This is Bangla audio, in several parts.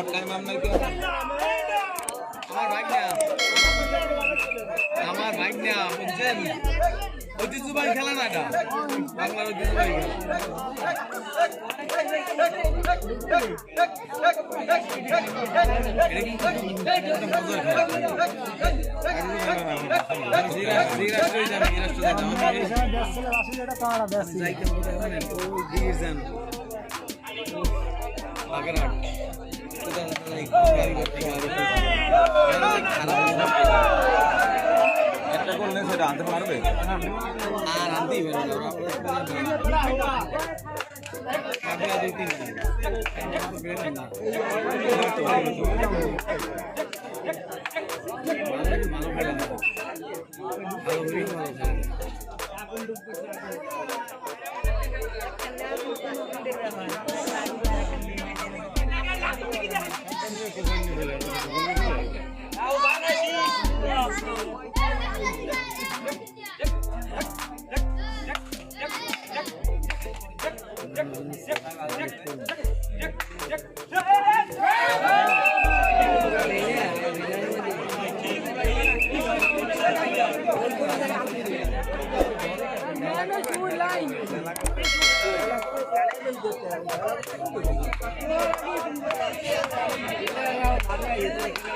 শর্ট টাইম আপনার কি আমার না আমার না বুঝছেন ঐতিহ্যবাহী খেলা না এটা বাংলার ঐতিহ্যবাহী খেলা বাগেরহাট একটা করলে সেটা আনতে পারবে আর আনতেই পারে না আপনারা দুই তিন দিন বেরোন না ভালো খেলে না ভালো খেলে এই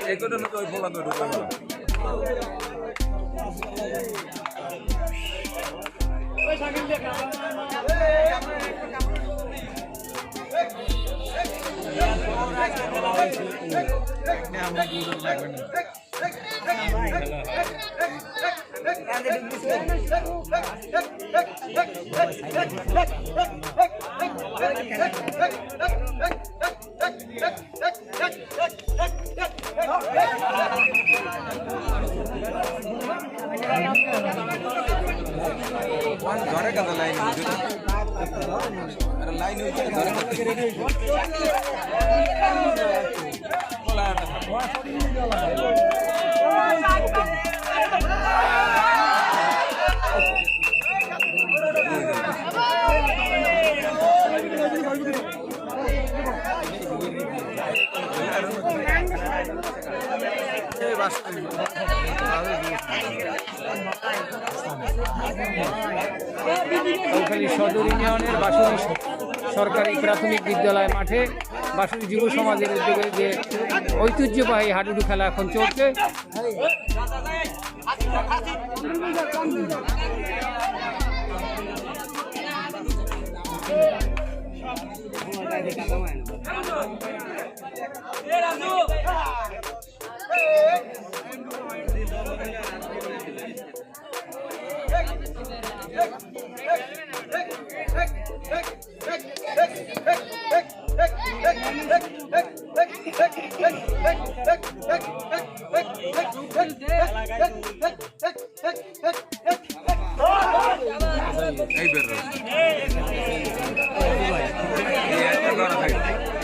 করে তো ওই ফোলা তো ঢুকে না আমরা দুজন লাগবে না ঘরে কাছে লাইন লাইন ঘরে কাছে কাউখালী সদর ইউনিয়নের সরকারি প্রাথমিক বিদ্যালয় মাঠে বাসুরি যুব সমাজের উদ্যোগে যে ঐতিহ্যবাহী হাডুডু খেলা এখন চলছে। এই বের এই একটা ঘরে থাকে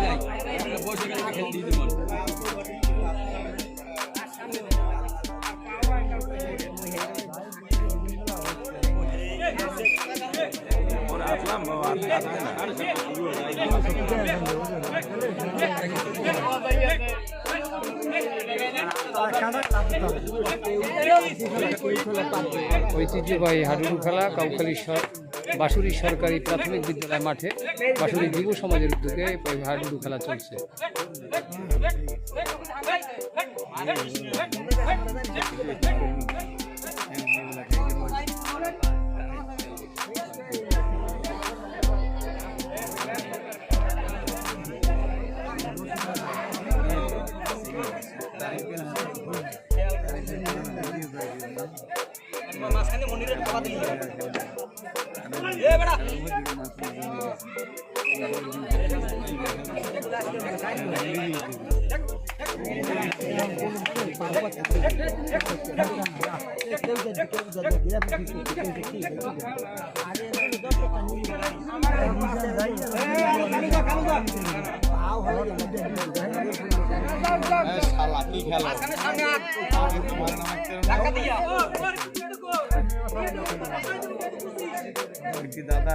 যাই বসে গেলে দিতে পারব ঐতিহ্যবাহী হাডুডু খেলা কাউখালী সর- বাসুরি সরকারি প্রাথমিক বিদ্যালয় মাঠে বাসুরি যুব সমাজের উদ্যোগে হাডুডু খেলা চলছে। মাঝখানে মনিরের খাওয়া দিল এ বেড়া পাও হলো দাদা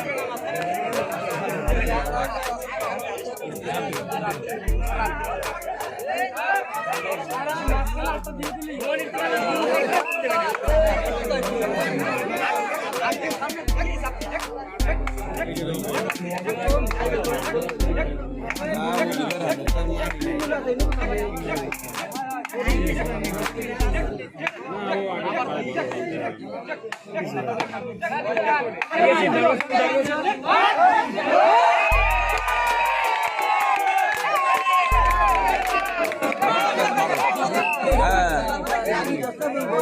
না রব না আপবে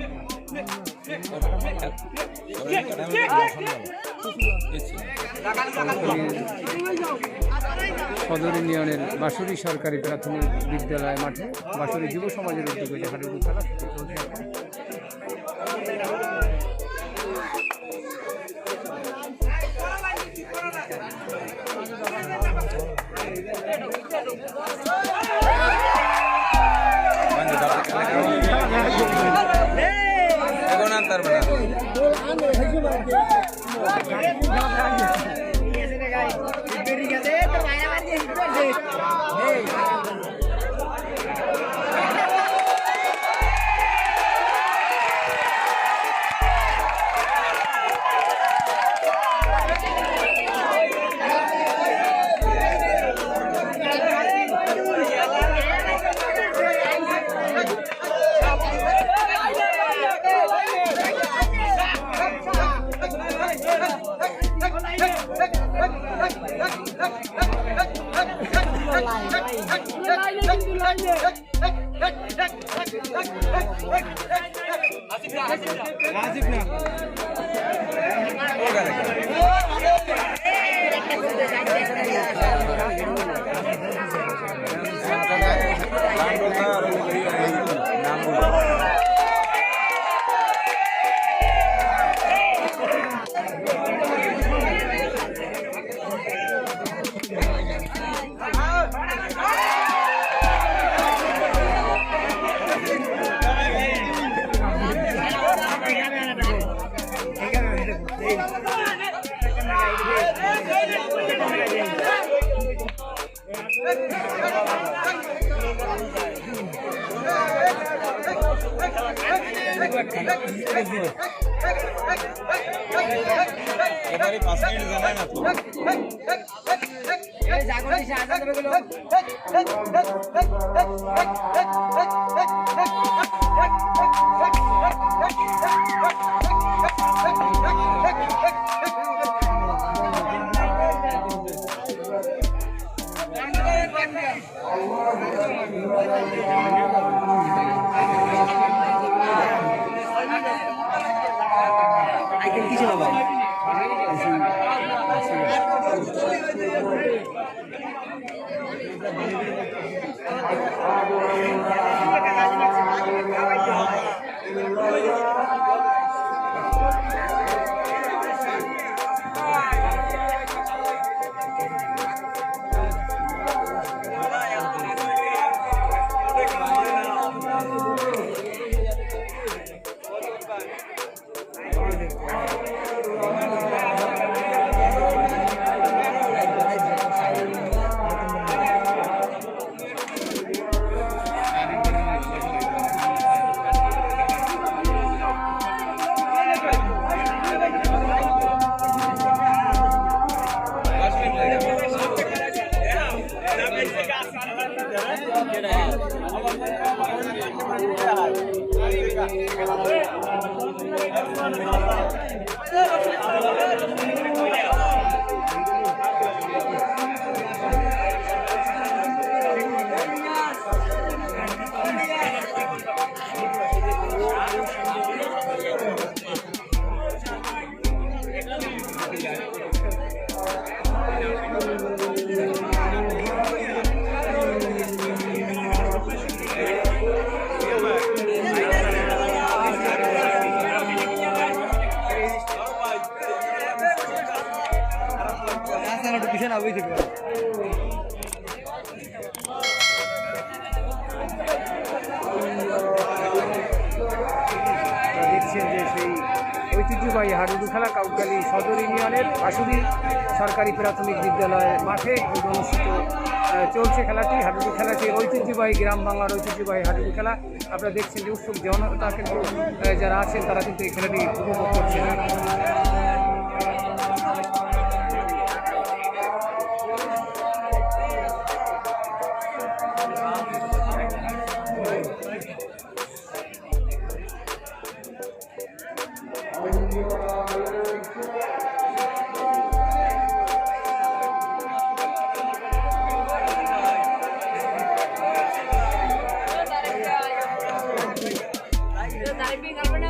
সদর ইউনিয়নের বাঁশুরি সরকারি প্রাথমিক বিদ্যালয় মাঠে বাঁশুরি যুব সমাজের উদ্যোগে হাডুডু খেলা চলছে Thank you. এবারে পাঁচ মিনিট জানাই না তো আপনারা প্রাথমিক বিদ্যালয়ের মাঠে অনুষ্ঠিত চলছে খেলাটি, হাডুডু খেলাটি, ঐতিহ্যবাহী গ্রাম বাংলার ঐতিহ্যবাহী হাডুডু খেলা। আপনারা দেখছেন যে উৎসুক জনতা কিন্তু যারা আছেন তারা কিন্তু এই খেলাটি উপভোগ করছেন। তারিফি খেলবে না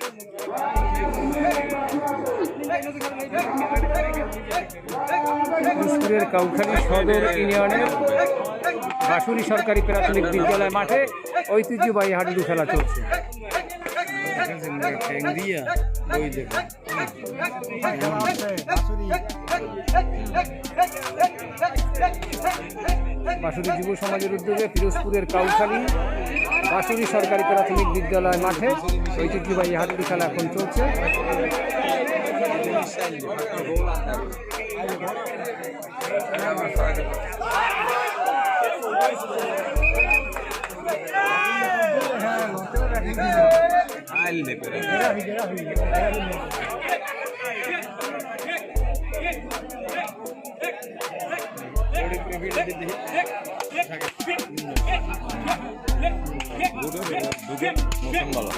দিনাজপুরের কাউখালী সদর ইউনিয়নের বাসুরি সরকারি প্রাথমিক বিদ্যালয় মাঠে ঐতিহ্যবাহী হাডুডু খেলা চলছে। ঠ্যাং ওই দেখো বাসুরি যুব সমাজের উদ্যোগে পিরোজপুরের কাউখালী বাসুরি সরকারি প্রাথমিক বিদ্যালয় মাঠে ঐতিহ্যবাহী হাডুডু খেলা এখন চলছে। আইল দেবে মোশন ভালো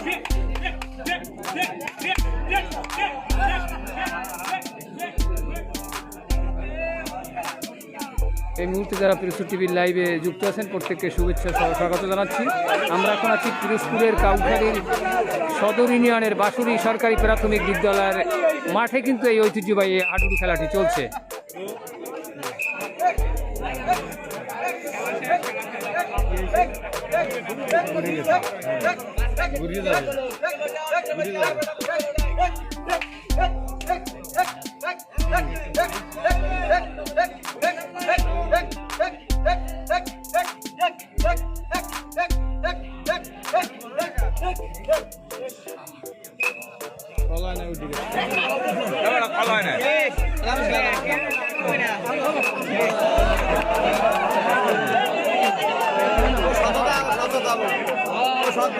এই মুহূর্তে যারা পিরোজপুর টিভির লাইভে যুক্ত আছেন, প্রত্যেককে শুভেচ্ছা স্বাগত জানাচ্ছি। আমরা এখন আছি পিরোজপুরের কাউখালীর সদর ইউনিয়নের বাসুরি সরকারি প্রাথমিক বিদ্যালয়ের মাঠে কিন্তু এই ঐতিহ্যবাহী হাডুডু খেলাটি চলছে। ভালো হয় না সৎ মানুষ মারছে লাগছে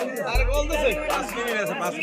পাঁচ